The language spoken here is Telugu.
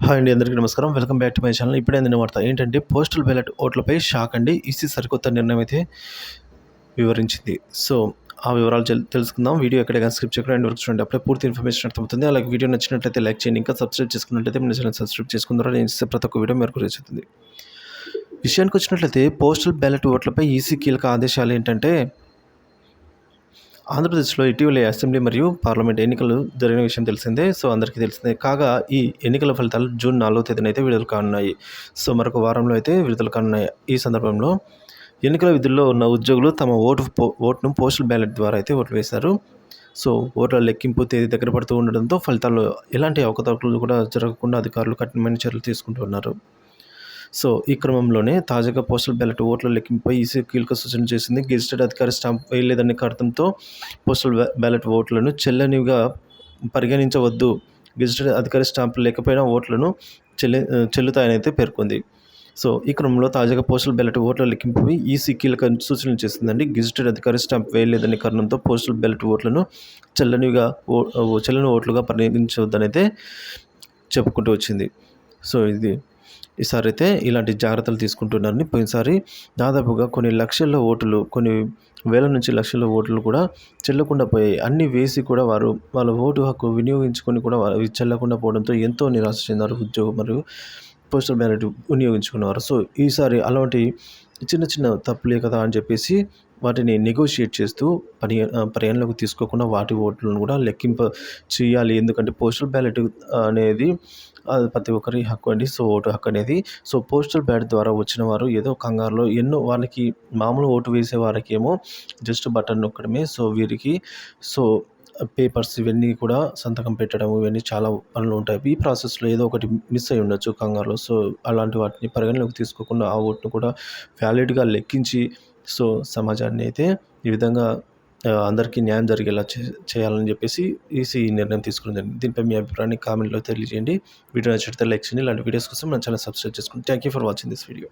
హాయ్ అండి అందరికీ నమస్కారం. Welcome back to my channel. ఇప్పుడే అందిన వార్త ఏంటంటే పోస్టల్ బ్యాలెట్ ఓట్లపై షాక్ అండి. ఈసీ సరికొత్త నిర్ణయం అయితే వివరించింది. సో ఆ వివరాలు తెలుసుకుందాం. వీడియో ఎక్కడ కానీ స్క్రిప్ట్ చేయకుండా అండ్ వర్క్ చూడండి. అప్పుడే పూర్తి ఇన్ఫర్మేషన్ అర్థమవుతుంది. అలాగే వీడియో నచ్చినట్లయితే లైక్ చేయండి. ఇంకా సబ్స్క్రైబ్ చేసుకున్నట్లయితే మన ఛానల్ సబ్స్క్రైబ్ చేసుకుంటారో నేను ఇస్తే ప్రతి ఒక్క వీడియో మేరకు రీచుతుంది విషయానికి వచ్చినట్లయితే పోస్టల్ బ్యాలెట్ ఓట్లపై ఈసీ కీలక ఆదేశాలు ఏంటంటే ఆంధ్రప్రదేశ్లో ఇటీవల అసెంబ్లీ మరియు పార్లమెంట్ ఎన్నికలు జరిగిన విషయం తెలిసిందే. సో అందరికీ తెలిసిందే. కాగా ఈ ఎన్నికల ఫలితాలు జూన్ నాలుగో తేదీన అయితే విడుదల కానున్నాయి. సో మరొక వారంలో అయితే విడుదల కానున్నాయి. ఈ సందర్భంలో ఎన్నికల విధుల్లో ఉన్న ఉద్యోగులు తమ ఓటు పో ఓటును పోస్టల్ బ్యాలెట్ ద్వారా అయితే ఓట్లు వేశారు. సో ఓట్ల లెక్కింపు తేదీ దగ్గర పడుతూ ఉండడంతో ఫలితాల్లో ఎలాంటి అవకతవకలు కూడా జరగకుండా అధికారులు కఠినమైన చర్యలు తీసుకుంటున్నారు సో ఈ క్రమంలోనే తాజాగా పోస్టల్ బ్యాలెట్ ఓట్ల లెక్కింపుపై ఈసీ కీలక సూచన చేసింది. గెజిటెడ్ అధికారి స్టాంప్ వేయలేదనే కారణంతో పోస్టల్ బ్యాలెట్ ఓట్లను చెల్లనివిగా పరిగణించవద్దు. గెజిటెడ్ అధికారి స్టాంపులు లేకపోయినా ఓట్లను చెల్లి చెల్లుతాయనైతే పేర్కొంది. సో ఈ క్రమంలో తాజాగా పోస్టల్ బ్యాలెట్ ఓట్ల లెక్కింపుపై ఈసీ కీలక సూచనలు చేసిందండి. గెజిటెడ్ అధికారి స్టాంప్ వేయలేదనే కారణంతో పోస్టల్ బ్యాలెట్ ఓట్లను చెల్లనివిగా ఓ చెల్లని ఓట్లుగా పరిగణించవద్దనైతే చెప్పుకుంటూ వచ్చింది. సో ఇది ఈసారి అయితే ఇలాంటి జాగ్రత్తలు తీసుకుంటున్నారని పోయినసారి దాదాపుగా కొన్ని లక్షల ఓట్లు కొన్ని వేల నుంచి లక్షల ఓట్లు కూడా చెల్లకుండా పోయాయి. అన్ని వేసి కూడా వారు వాళ్ళ ఓటు హక్కు వినియోగించుకొని కూడా అవి చెల్లకుండా పోవడంతో ఎంతో నిరాశ చెందారు ఉద్యోగం మరియు పోస్టల్ బ్యాలెట్ వినియోగించుకున్నారు సో ఈసారి అలాంటి చిన్న చిన్న తప్పులే కదా అని చెప్పేసి వాటిని నెగోషియేట్ చేస్తూ పని ఆ, పరిగణలోకి తీసుకోకుండా వాటి ఓట్లను కూడా లెక్కింప చేయాలి. ఎందుకంటే పోస్టల్ బ్యాలెట్ అనేది ప్రతి ఒక్కరి హక్కు అండి. సో ఓటు హక్కు అనేది. సో పోస్టల్ బ్యాలెట్ ద్వారా వచ్చిన వారు ఏదో కంగారులో ఎన్నో వాళ్ళకి మామూలు ఓటు వేసే వారికి ఏమో జస్ట్ బటన్ నొక్కడమే. సో వీరికి సో పేపర్స్ ఇవన్నీ కూడా సంతకం పెట్టడం ఇవన్నీ చాలా పనులు ఉంటాయి. ఈ ప్రాసెస్లో ఏదో ఒకటి మిస్ అయి ఉండొచ్చు కంగారులో. సో అలాంటి వాటిని పరిగణలోకి తీసుకోకుండా ఆ ఓటును కూడా వ్యాలిడ్గా లెక్కించి సో సమాజాన్ని అయితే ఈ విధంగా అందరికీ న్యాయం జరిగేలా చే- చేయాలని చెప్పేసి ఈసీ ఈ నిర్ణయం తీసుకుని జరిగింది దీనిపై మీ అభిప్రాయాన్ని కామెంట్లో తెలియజేయండి. వీడియో నచ్చితే లైక్ చేయండి. ఇలాంటి వీడియోస్ కోసం మన ఛానల్ సబ్స్క్రైబ్ చేసుకోండి thank you for watching this video.